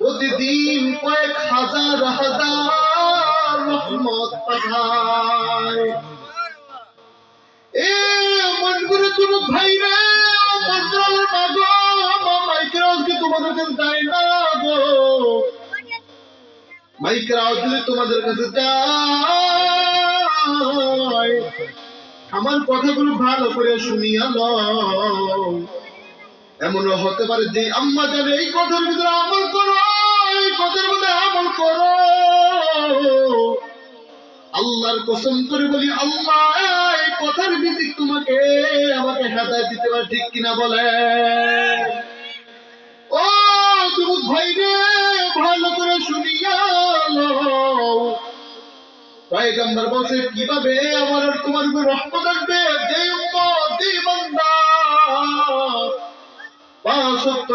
প্রতিদিন কয়েক হাজার হাজার রহমত পাঠায়। এ মনগুলো যুবক ভাই রে মন্ত্রালয় মাগো মাইকের আজকে তোমাদের কাছে যায় না গো? মাইকের আওয়াজ যদি তোমাদের কাছে যায় আমার কথাগুলো ভালো করে শুনিয়া লও। এমনও হতে পারে যে আম্মা জানে এই কথার ভিতরে আমল করো, এই কথার মধ্যে আমল করো। আল্লাহর কসম করে বলি আল্লাহ এই কথার ভিত্তিক তোমাকে আমাকে হেদায় দিতে পারে ঠিক কিনা বলে ও তুমি ভাই রে কীভাবে আমার আর তোমার উপর যে বান্দা।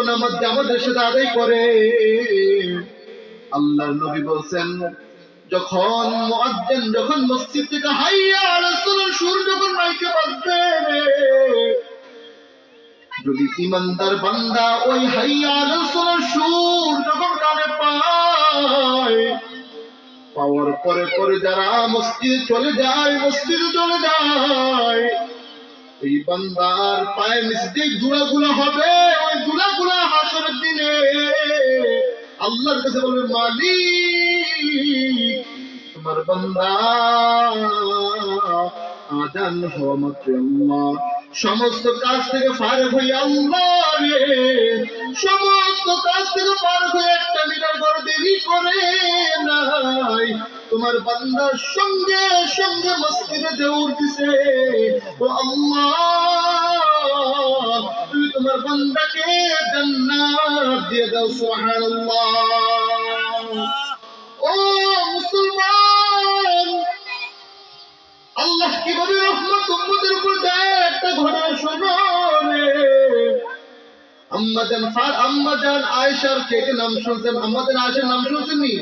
নামাজ আমাদের সাথে আদায় করে। আল্লাহর নবী বলছেন, যখন মুয়াজ্জিন যখন মসজিদ থেকে হাইয়া আলাস সালার সুর যখন মাইকে বাজবে, যদি ইমানদার বান্দা ওই হাইয়া আলাস সালার সুর যখন কানে পায় পাওয়ার পরে পরে যারা মসজিদে চলে যায়, মসজিদে চলে যায়, এই বান্দার পায়ের নিচে যে গুলা হবে, ওই গুলা হাসরের দিনে। আল্লাহর কাছে বলবে, মালিক, তোমার বান্দা আজান হওয়া মাত্র আল্লাহ। সমস্ত কাজ থেকে ফারেক হয়ে আল্লাহ রে। সমস্ত কাজ থেকে ফারেক হয়ে একটা মিটার করে দেরি করে নাই। তোমার বান্দার সঙ্গে সঙ্গে মসজিদে দৌড় দিছে। ও আল্লাহ তুমি তোমার বান্দাকে জান্নাত দিয়ে দাও, সুবহানাল্লাহ। ও মুসলমান, আল্লাহ কীভাবে রহমত উম্মতের উপর দেয় একটা ঘটনা শোনো রে আম্মাজান ফার আম্মাজান আয়েশার কে কে নাম শুনছেন। আম্মাজান আয়েশার নাম শুনছেন নি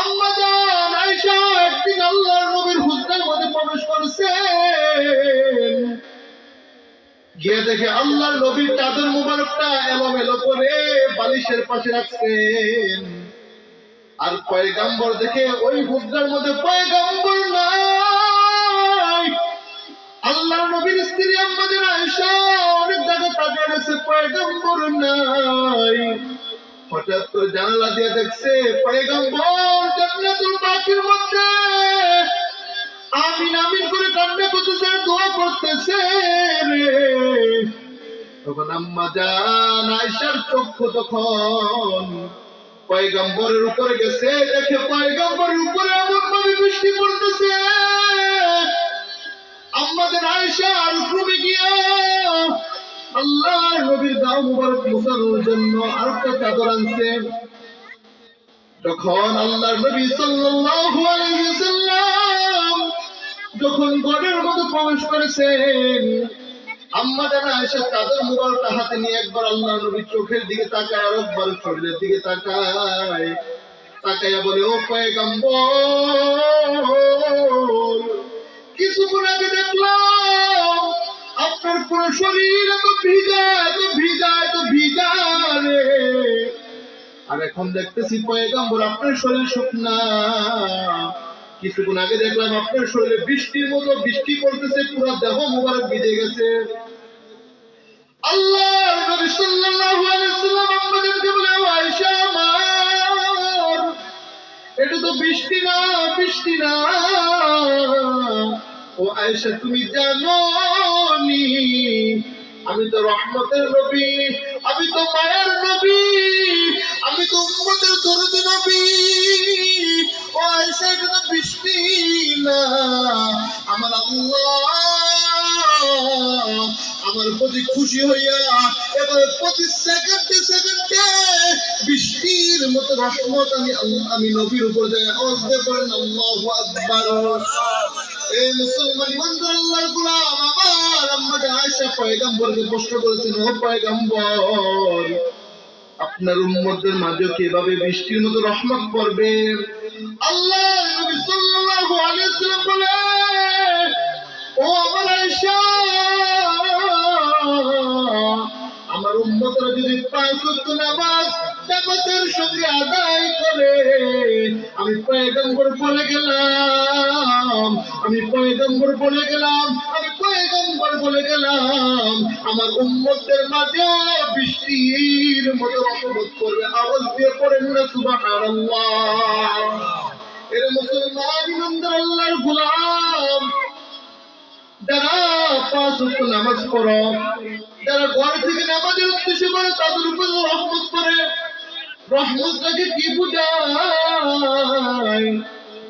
আম্মাজান আয়েশা একদিন আল্লাহর নবীর হুজরার মধ্যে প্রবেশ করেছেন। গিয়ে দেখে আল্লাহর নবীর চাদর মুবারকটা এলোমেলো করে বালিশের পাশে রাখছেন। আর পয়গাম্বর দেখে ওই হুজরার মধ্যে পয়গাম্বর নাই। আল্লাহ নবীর স্ত্রী আমাদের আয়েশা পয়গাম্বর নাই। হঠাৎ করে জানালা দিয়ে দেখছে পয়গাম্বর জান্নাতুল বাকির মধ্যে। আমিন আমিন করে কান্না করতেছে, দোয়া করতেছে তখন আম্মা জান আয়েশার চক্ষু তখন পয়গম্বরের উপরে গেছে, দেখে পয়গম্বরের উপরে এমন ভাবে বৃষ্টি পড়তেছে। আল্লাহ নবীর দাও মুবারক মুসানোর জন্য আর একটা চাদর আনছে। যখন আল্লাহর নবী সাল্লাল্লাহু আলাইহি যখন গড়ের মধ্যে প্রবেশ করেছেন, আম্মা জানা এসে চাদর মুবারকটা হাতে নিয়ে একবার আল্লাহ নবীর চোখের দিকে তাকায়, আর একবার শরীরের দিকে তাকায়। তাকাইয়া বলে, ও পয়গম্বর কিছুক্ষণ আগে দেখলাম আপনার পুরো শরীর ভিজা ভিজা ভিজা রে। আর এখন দেখতেছি পয়গম্বর, আপনার শরীর শুকনা। কিছুক্ষণ আগে দেখলাম আপনার শরীরে বৃষ্টির মতো বৃষ্টি পড়তেছে, পুরো দেহ মুবারক ভিজে গেছে। আল্লাহ নবী সাল্লাল্লাহু আলাইহি সাল্লাম বলে আয়েশা আমার, এটা তো বৃষ্টি না বৃষ্টি না। ও আয়েশা, তুমি জানো আমি তো রহমতের নবী, আমি তো মায়ের নবী, আমি তো উম্মতের দরদি নবী। ও আয়েশা এটা বৃষ্টি না। আমার আল্লাহ, আমার প্রতি খুশি হইয়া এবার প্রতি সেকেন্ডে সেকেন্ডে বৃষ্টির মতো রহমত আমি আমি নবীর উপর যাই। আওয়াজ দিয়ে বলেন আল্লাহু আকবার। আপনার উম্মতের মাঝে কীভাবে বৃষ্টির মতো রহমত পড়বে? আল্লাহ ও আমার আয়েশা পাঁচ ওয়াক্ত নামাজ সঙ্গে আদায় করে, আমি পয়গম্বর বলে গেলাম। আমি পয়গম্বর বলে গেলাম, আমি পয়গম্বর বলে গেলাম, আমার উম্মতের মাঝে বৃষ্টির মতো রহমত করবে, আওয়াজ দিয়ে পড়েন না সুবহানাল্লাহ। এর মুসলমান, ইমানদার আল্লাহর গোলাম, যারা পাঁচ ওয়াক্ত নামাজ পড়ো, যারা ঘর থেকে নামাজের উদ্দেশ্য করে তাদের উপর রহমত করে। রহমতটাকে কি বুঝায়?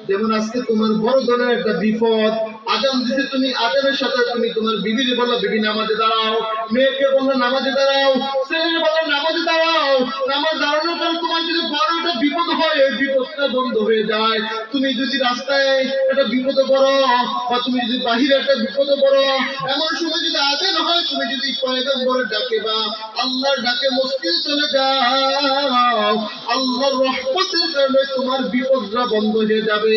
যেমন আজকে তোমার বড় ধরনের একটা বিপদ আজান দিছে তুমি আজানের সাথে তুমি তোমার বিবির বলল বিবি, নামাজে দাঁড়াও। মেয়েকে বলল নামাজে দাঁড়াও। ছেলের বলল নামাজে দাঁড়াও। নামাজ দাঁড়ানোর পর তোমার যদি বড় একটা বিপদ হয়, এই বিপদটা বন্ধ হয়ে যায়। তুমি যদি রাস্তায় একটা বিপদে পড়ো বা তুমি যদি বাহিরে একটা বিপদে পড়ো, এমন সময় যদি আজান হয়, তুমি যদি পয়গম্বরের ডাকে বা আল্লাহর ডাকে মসজিদে চলে যাও, আল্লাহর রহমতের কারণে তোমার বিপদটা বন্ধ হয়ে যাবে।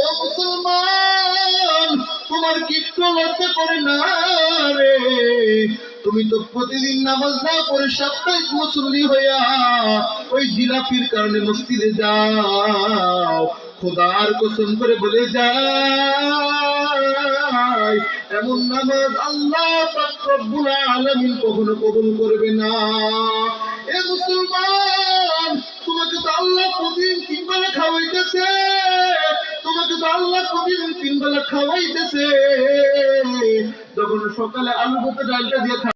ও মুসলমান, তোমার কিচ্ছু লজ্জা করে না রে। তুমি তো প্রতিদিন নামাজ না পড়ে সাপ্তাহিক মুসল্লি হইয়া ওই জিলাপির কারণে মসজিদে যাও। খোদার কসম করে বলে যায়, এমন নামাজ আল্লাহ রব্বুল আলামিন কখনো কবুল করবে না। প্রতিদিন তিন বেলা খাওয়াইতেছে। তখন সকালে আলু ভাতে ডালটা দিয়ে